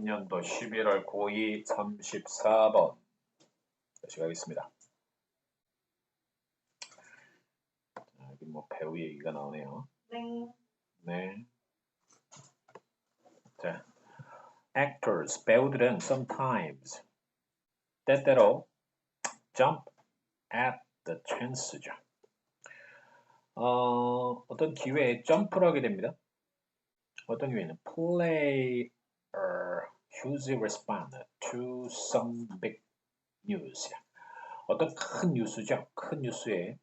2023년도 11월 9일 34번 다시 가겠습니다. 자, 여기 뭐 배우 얘기가 나오네요. 땡. 네. 자, actors 배우들은 sometimes 때때로 jump at the chance죠. 어, 어떤 기회에 점프를 하게 됩니다. 어떤 기회는 play huge respond to some big news. 어떤 큰 뉴스죠. 큰 뉴스에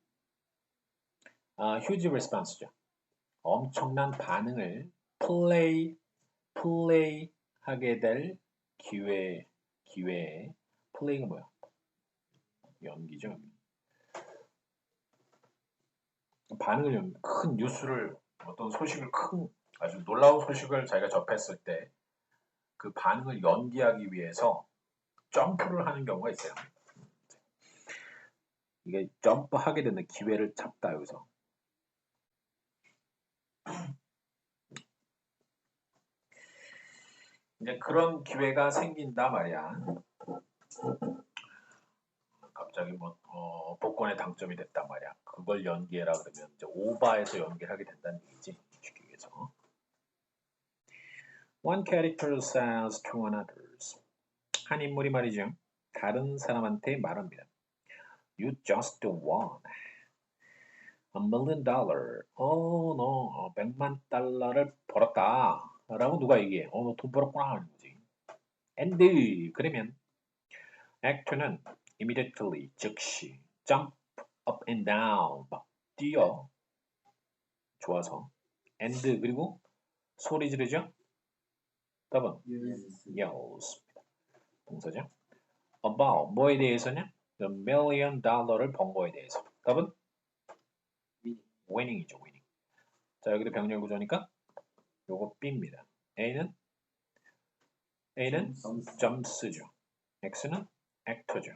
아, huge response죠. 엄청난 반응을 play play 하게 될 기회 기회에 play가 뭐야? 연기죠. 반응을 연- 큰 뉴스를 어떤 소식을 큰 아주 놀라운 소식을 자기가 접했을 때 그 반응을 연기하기 위해서 점프를 하는 경우가 있어요. 이게 점프하게 되는 기회를 잡다 여기서. 이제 그런 기회가 생긴다 말이야. 갑자기 뭐 어, 복권에 당첨이 됐단 말이야. 그걸 연기해라 그러면 이제 오바해서 연기를 하게 된다는 얘기지. 쉽게 얘기해서. One character says to another's. 한 인물이 말이죠. 다른 사람한테 말합니다. You just won a million dollar. 어, 너 100만 달러를 벌었다. 라고 누가 얘기해. 어, 너 돈 벌었구나. 하는 거지. And 그러면 actor는 immediately 즉시 jump up and down 막 뛰어 좋아서 and 그리고 소리 지르죠 답은 yells 동사죠? About 뭐에 대해서냐? The million dollar를 번 거에 대해서. 답은 winning이죠 winning. 자 여기도 병렬 구조니까 요거 B입니다. A는 A는 jumps죠. X는 actor죠.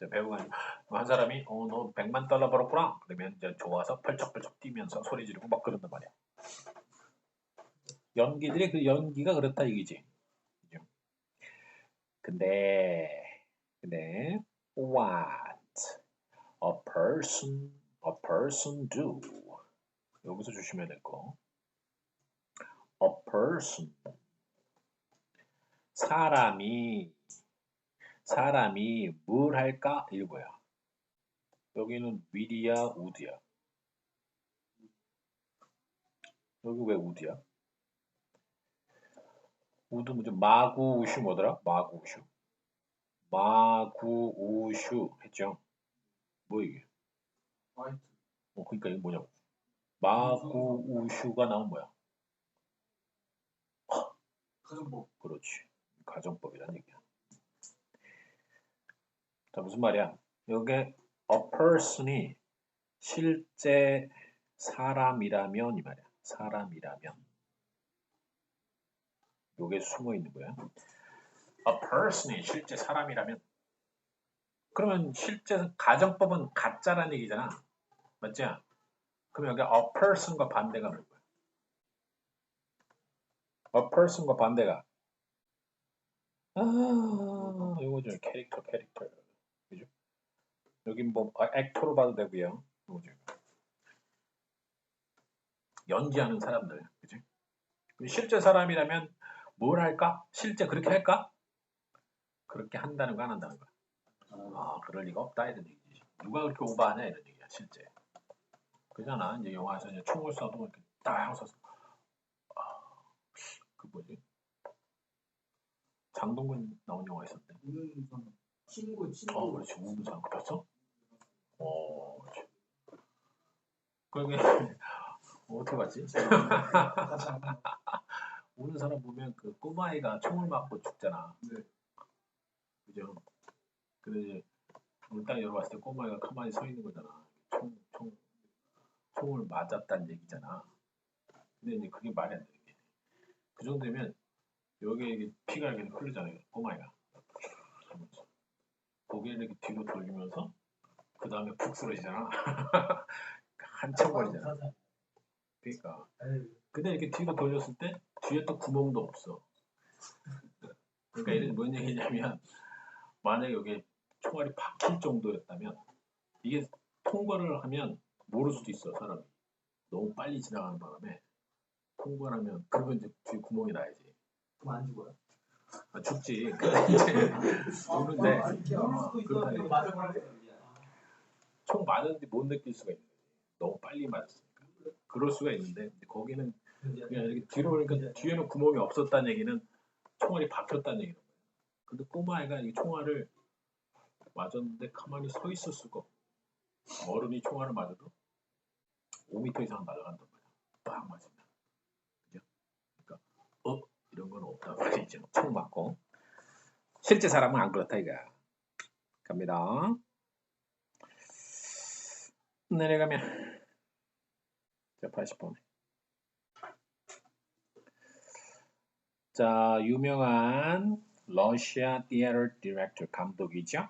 자, 배우가 한 사람이 어, 너 100만 달러 벌었구나. 그러면 이제 좋아서 펄쩍펄쩍 뛰면서 소리 지르고 막 그런단 말이야. 연기들의 그 연기가 그렇다 이기지. 근데 근데 what a person a person do 여기서 조심해야 될 거. a person 사람이 사람이 뭘 할까 이거야. 여기는 will이야, would야. 여기 왜 would야? Would 뭐죠? 마구 우슈 뭐더라? 마구 우슈. 마구 우슈 했죠? 뭐 이게? 어, 그러니까 이게 뭐냐고. 마구 우슈가 나온 뭐야? 그렇지. 가정법이란 얘기야. 자, 무슨 말이야? 여기 a person이 실제 사람이라면 이 말이야. 사람이라면. 요게 숨어 있는 거야. a person이 실제 사람이라면 그러면 실제 가정법은 가짜라는 얘기잖아. 맞지? 그럼 여기 a person과 반대가 뭐야? a person과 반대가 아, 이거죠. 캐릭터, 캐릭터. 그죠? 여기 뭐 아, 액터로 봐도 되고요. 이거죠. 연기하는 사람들, 그죠? 실제 사람이라면 뭘 할까? 실제 그렇게 할까? 그렇게 한다는 거 안 한다는 거야. 아, 그럴 리가 없다 이런 얘기지. 누가 그렇게 오버하냐 이런 얘기야, 실제. 그잖아. 이제 영화에서 이제 총을 쏴도 이렇게 딱 쏴서 아, 그 뭐지? 장동건 나온 영화 있었는데. 친구, 친구. 어, 그렇지. 우무장 그 봤어? 어, 그렇지. 그게 어떻게 봤지? 우는 사람 보면 그 꼬마아이가 총을 맞고 죽잖아. 네. 그죠? 이제 오늘 딱 열어봤을 때 꼬마아이가 가만히 서 있는 거잖아. 총, 총, 총을 맞았다는 얘기잖아. 근데 이제 그게 말이 안 되는 게. 그 정도면 여기에 피가 이렇게 흐르잖아요. 꼬마아이가. 고개를 이렇게 뒤로 돌리면서 그 다음에 푹 쓰러지잖아. 한참 걸리잖아. 그러니까. 근데 이렇게 뒤로 돌렸을 때 뒤에 또 구멍도 없어. 그러니까 이게 뭔 얘기냐면 만약에 여기 총알이 박힐 정도였다면 이게 통과를 하면 모를 수도 있어 사람이 너무 빨리 지나가는 바람에 통과를 하면 그러면 이제 뒤에 구멍이 나야지 그럼 안 죽어요? 아, 죽지 모르는데 아, 수도 있어. 그렇다니까. 맞아버려요. 총 맞았는데 못 느낄 수가 있는 거지 너무 빨리 맞았으니까 그럴 수가 있는데 거기는 이렇게 뒤로 그러니까 뒤에는 구멍이 없었다는 얘기는 총알이 박혔다는 얘기는 거예요. 근데 꼬마애가 이 총알을 맞았는데 가만히 서 있을 수가 없고 어른이 총알을 맞아도 5m 이상 날아간단 말이야. 빡 맞으면. 그죠? 그러니까 어? 이런 건 없단 말이죠. 총 맞고. 실제 사람은 안 그렇다 이거야. 갑니다. 내려가면 자 80번에 자, 유명한 러시아 티에터 디렉터 감독이죠.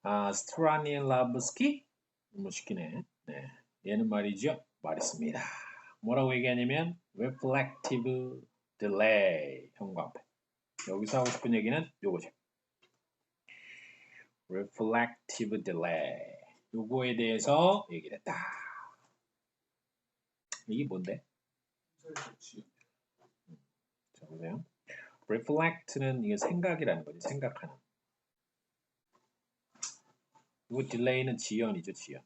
아, 스트라니엘라브스키 무시키네. 네. 얘는 말이죠. 말했습니다. 뭐라고 얘기하냐면 reflective delay 형광펜. 여기서 하고 싶은 얘기는 요거죠. reflective delay. 요거에 대해서 얘기를 했다. 이게 뭔데? 자, 보세요. reflect는 이게 생각이라는 거지. 생각하는. 그리고 delay는 지연이죠. 지연.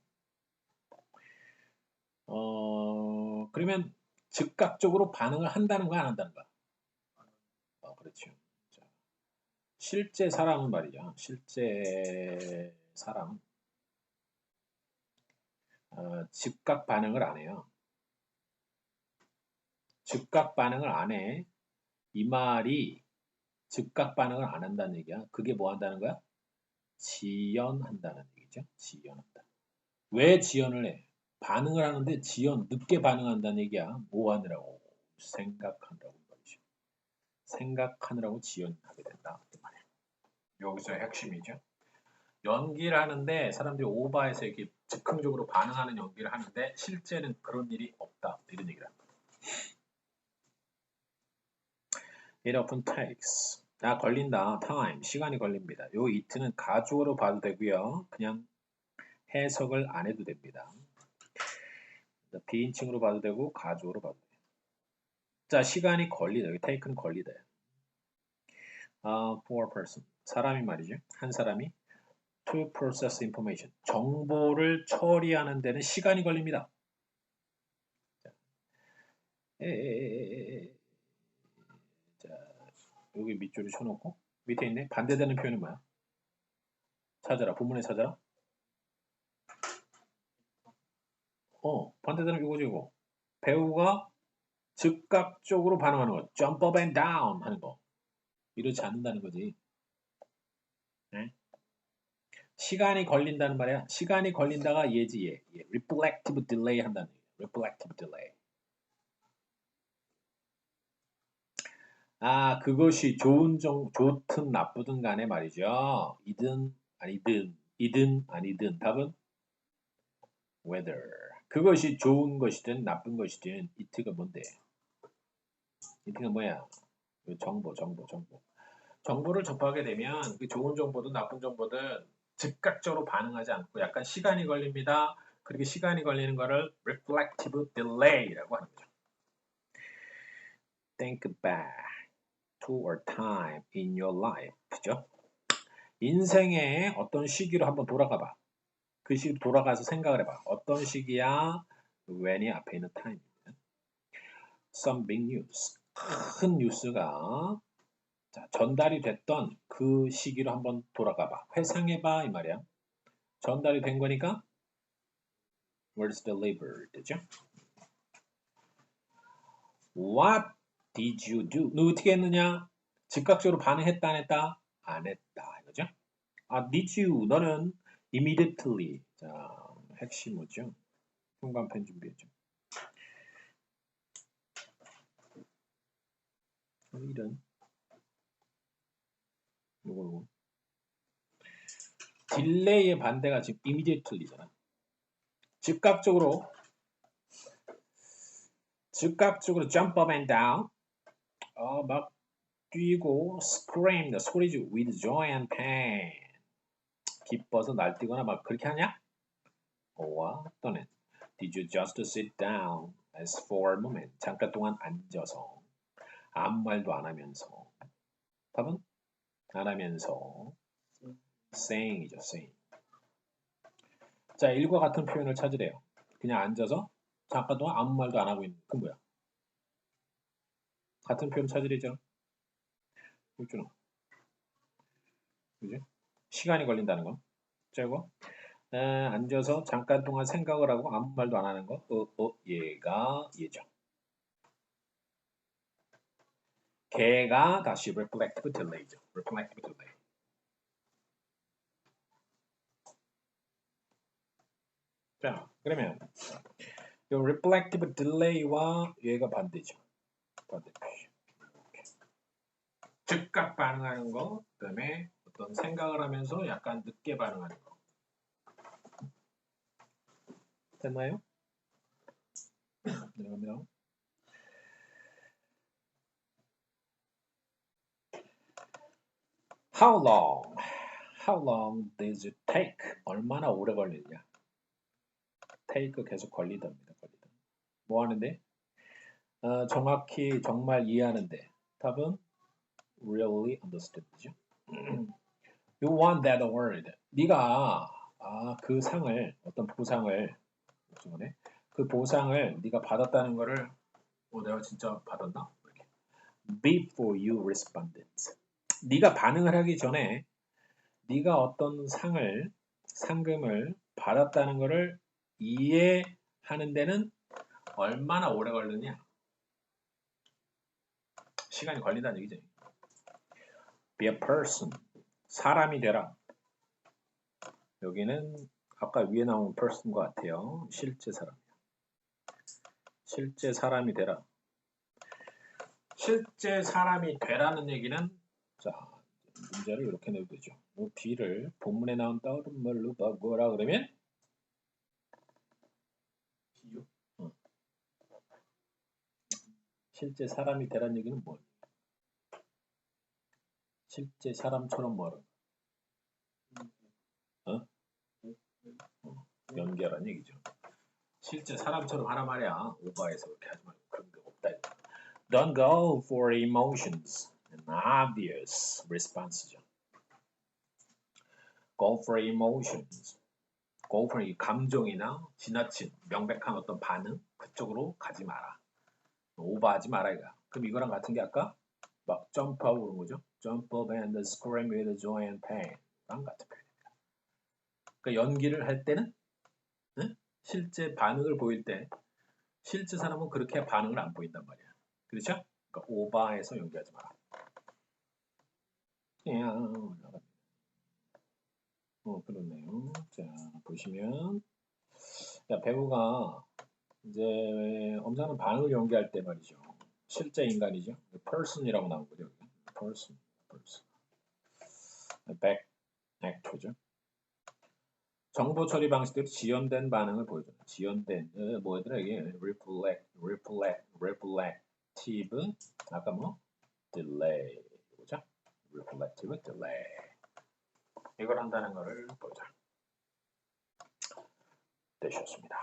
어, 그러면 즉각적으로 반응을 한다는 거야, 안 한다는 거야? 어, 그렇죠. 자, 실제 사람은 말이죠. 실제 사람은 어, 즉각 반응을 안 해요. 즉각 반응을 안 해. 이 말이 즉각 반응을 안 한다는 얘기야. 그게 뭐 한다는 거야? 지연한다는 얘기죠. 지연한다. 왜 지연을 해? 반응을 하는데 지연, 늦게 반응한다는 얘기야. 뭐 하느라고? 생각하느라고 말이죠. 생각하느라고 지연하게 된다. 그. 여기서 핵심이죠. 연기를 하는데 사람들이 오바해서 이렇게 즉흥적으로 반응하는 연기를 하는데 실제는 그런 일이 없다. 이런 얘기를 합니다. It often takes. 아, 걸린다. time. 시간이 걸립니다. 요 it는 가주어로 봐도 되고요. 그냥 해석을 안 해도 됩니다. 비인칭으로 봐도 되고 가주어로 봐도 돼요. 자, 시간이 걸리다. 여기 take는 걸리다. 아, for person. 사람이 말이죠. 한 사람이 to process information. 정보를 처리하는 데는 시간이 걸립니다. 자, 에, 에, 에, 여기 밑줄을 쳐놓고 밑에 있네. 반대되는 표현은 뭐야? 찾아라. 부문에 찾아라. 어, 반대되는 이거지 이거. 배우가 즉각적으로 반응하는 거. jump up and down 하는 거. 이렇지 않는다는 거지. 네? 시간이 걸린다는 말이야. 시간이 걸린다가 얘지 얘. 얘. reflective delay 한다는 얘기야. reflective delay. 아, 그것이 좋은 정, 좋든 나쁘든 간에 말이죠. 이든 아니든, 이든 아니든 답은 whether. 그것이 좋은 것이든 나쁜 것이든 이트가 뭔데? 이트가 뭐야? 그 정보, 정보, 정보. 정보를 접하게 되면 그 좋은 정보든 나쁜 정보든 즉각적으로 반응하지 않고 약간 시간이 걸립니다. 그렇게 시간이 걸리는 거를 reflective delay라고 거죠. Think back to a time in your life. 그죠? 인생의 어떤 시기로 한번 돌아가 봐. 그 시기로 돌아가서 생각을 해봐. 어떤 시기야? when이 앞에 있는 time입니다. Some big news. 큰 뉴스가 자, 전달이 됐던 그 시기로 한번 돌아가 봐. 회상해 봐 이 말이야. 전달이 된 거니까 was delivered죠. What did you do? 너 어떻게 했느냐? 즉각적으로 반응했다 안 했다? 안 했다 이거죠. 아, did you? 너는 immediately. 자, 핵심 뭐죠? 현관펜 준비했죠. 어, 이런 요거 요거 딜레이의 반대가 지금 immediately잖아. 즉각적으로 즉각적으로 jump up and down 어, 막 뛰고 screamed 소리지 with joy and pain. 기뻐서 날뛰거나 막 그렇게 하냐? 오와 또는 did you just sit down as for a moment? 잠깐 동안 앉아서 아무 말도 안 하면서. 답은 안 하면서. saying이죠 saying. 자 일과 같은 표현을 찾으래요. 그냥 앉아서 잠깐 동안 아무 말도 안 하고 있는 그 뭐야 같은 표현 찾으래죠 있잖아. 그지? 시간이 걸린다는 거. 에, 앉아서 잠깐 동안 생각을 하고 아무 말도 안 하는 거. 어, 어, 얘가 얘죠. 걔가 다시 reflective delay죠. reflective delay. 자, 그러면 이 reflective delay와 얘가 반대죠. 반대 표시. 즉각 반응하는 거, 그 다음에 어떤 생각을 하면서 약간 늦게 반응하는 거. 됐나요? 내려갑니다. How long? How long does it take? 얼마나 오래 걸리냐? take 계속 걸리답니다. 걸리다. 뭐 하는데? 어, 정확히 정말 이해하는데 답은 really understood죠. You want that award. 네가 아, 그 상을 어떤 보상을 뭐네? 그 보상을 네가 받았다는 거를 어, 내가 진짜 받았나? 이렇게. Before you responded. 네가 반응을 하기 전에 네가 어떤 상을 상금을 받았다는 거를 이해하는 데는 얼마나 오래 걸리냐? 시간이 걸린다는 얘기죠. Be a person. 사람이 되라. 여기는 아까 위에 나온 person 것 같아요. 실제 사람. 실제 사람이 되라. 실제 사람이 되라는 얘기는 자 문제를 이렇게 내도 되죠. 뭐 뒤를 본문에 나온 다른 말로 바꾸라 그러면 비유? 실제 사람이 되라는 얘기는 뭐? 실제 사람처럼 뭐라? 어? 연결한 얘기죠. 실제 사람처럼 하란 말이야. 오바에서 그렇게 하지 말고 그런 게 없다. Don't go for emotions. An obvious response죠. Go for emotions. Go for 이 감정이나 지나친 명백한 어떤 반응 그쪽으로 가지 마라. 오버하지 마라 이거. 그럼 이거랑 같은 게 아까 막 점프하고 그런 거죠. Jump up and scream 같은 표현입니다. 그러니까 연기를 할 때는 응? 실제 반응을 보일 때 실제 사람은 그렇게 반응을 안 보인단 말이야. 그렇죠? 그러니까 오바해서 연기하지 마라. 어 그렇네요. 자 보시면 자, 배우가 이제 엄청난 반응을 연기할 때 말이죠. 실제 인간이죠. 거죠. person, person. Back actor죠. 정보 처리 방식들이 지연된 반응을 보여줘요. 지연된 어, 뭐더라 이게 reflect, reflect, reflective 아까 뭐 delay 보자. reflective delay 이걸 한다는 것을 보자. 되셨습니다.